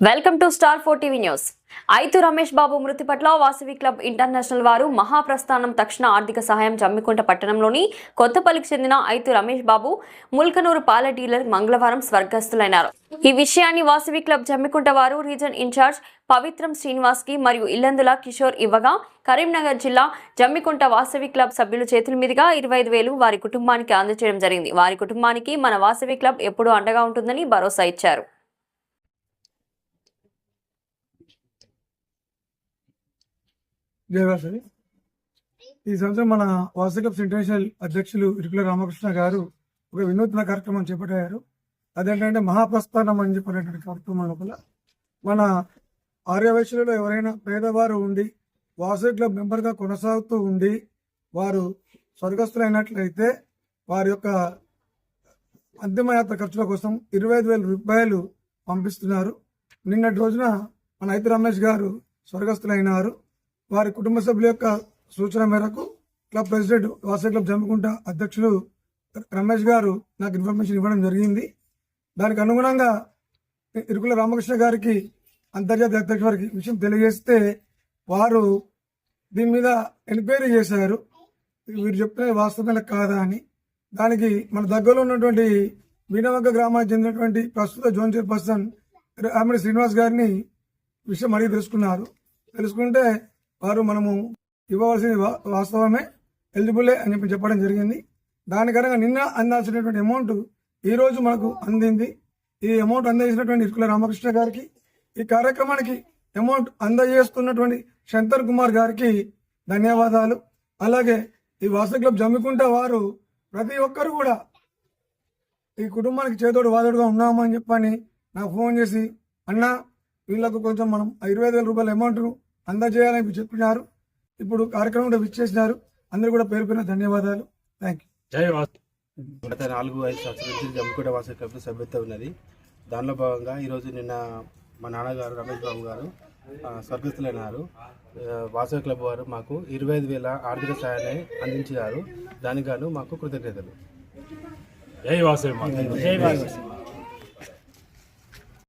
Welcome to star four TV news. Aithu Ramesh Babu మృతి పట్ల Vasavi club international వారు మహాప్రస్థానం తక్షణ ఆర్థిక సహాయం జమ్మికుంట పట్టణంలోని కొత్తపల్లికి చెందిన ఐతు రమేష్ బాబు ముల్కనూరు పాల డీలర్ మంగళవారం స్వర్గస్థులైనారు. ఈ విషయాన్ని వాసవి క్లబ్ జమ్మికుంట వారు రీజన్ ఇన్ఛార్జ్ పవిత్రం శ్రీనివాస్కి మరియు ఇల్లందుల కిషోర్ ఇవ్వగా కరీంనగర్ జిల్లా జమ్మికుంట వాసవి క్లబ్ సభ్యుల చేతుల మీదుగా ఇరవై ఐదు వేలు వారి కుటుంబానికి అందజేయడం జరిగింది. వారి కుటుంబానికి మన వాసవి క్లబ్ ఎప్పుడూ అండగా ఉంటుందని భరోసా ఇచ్చారు. జయవాసవి ఈ సంవత్సరం మన వాసకప్స్ ఇంటర్నేషనల్ అధ్యక్షులు ఇరుకుల రామకృష్ణ గారు ఒక వినూత్న కార్యక్రమం చేపట్టారు. అదేంటంటే మహాప్రస్థానం అని చెప్పినటువంటి కార్యక్రమం లోపల మన ఆర్యవైశ్యులలో ఎవరైనా పేదవారు ఉండి వాసవి క్లబ్ మెంబర్గా కొనసాగుతూ ఉండి వారు స్వర్గస్థులైనట్లయితే వారి యొక్క అంతిమయాత్ర ఖర్చుల కోసం ఇరవై ఐదు వేల రూపాయలు పంపిస్తున్నారు. నిన్నటి రోజున మన ఐతి రమేష్ గారు స్వర్గస్థులైనారు. వారి కుటుంబ సభ్యుల యొక్క సూచన మేరకు club president Vasavi club Jammikunta అధ్యక్షులు రమేష్ గారు నాకు ఇన్ఫర్మేషన్ ఇవ్వడం జరిగింది. దానికి అనుగుణంగా ఇరుకుల రామకృష్ణ గారికి అంతర్జాతీయ అధ్యక్ష వారికి విషయం తెలియజేస్తే వారు దీని మీద ఎంక్వైరీ చేశారు. వీరు చెప్తున్నది వాస్తవమే కాదా అని. దానికి మన దగ్గరలో ఉన్నటువంటి మీనవగ్గ గ్రామానికి చెందినటువంటి ప్రస్తుత జోన్ చైర్పర్సన్ ఆమె శ్రీనివాస్ గారిని విషయం అడిగి తెలుసుకున్నారు. తెలుసుకుంటే వారు మనము ఇవ్వవలసింది వా- వాస్తవమే ఎలిజిబులే అని చెప్పి చెప్పడం జరిగింది. దాని దానికరంగా నిన్న అందాల్సినటువంటి అమౌంట్ ఈరోజు మనకు అందింది. ఈ అమౌంట్ అందజేసినటువంటి ఇరుకుల రామకృష్ణ గారికి ఈ కార్యక్రమానికి అమౌంట్ అందజేస్తున్నటువంటి శంకర్ కుమార్ గారికి ధన్యవాదాలు. అలాగే ఈ వాసవి క్లబ్ జమ్మికుంట వారు ప్రతి ఒక్కరు కూడా ఈ కుటుంబానికి చేతోడు వాదోడుగా ఉన్నామని చెప్పని నాకు ఫోన్ చేసి అన్నా వీళ్ళకు కొంచెం మనం ఇరవై వేల రూపాయల అమౌంట్ను అందజేయాలని చెప్పినారు. ఇప్పుడు కార్యక్రమం కూడా విచ్చేసినారు. అందరూ కూడా పేరు పేరున ధన్యవాదాలు. థ్యాంక్ యూ జై వాసు. గత నాలుగు ఐదు సంవత్సరాల నుంచి జమ్మికోట వాసవి క్లబ్ సభ్యత్వం ఉన్నది. దానిలో భాగంగా ఈరోజు నిన్న మా నాన్నగారు రమేష్ బాబు గారు స్వర్గస్థులైనారు. వాసవి క్లబ్ వారు మాకు ఇరవై ఐదు వేల ఆర్థిక సహాయాన్ని అందించారు దానికి గాను మాకు కృతజ్ఞతలు. జై వాసవి. జై వాసవి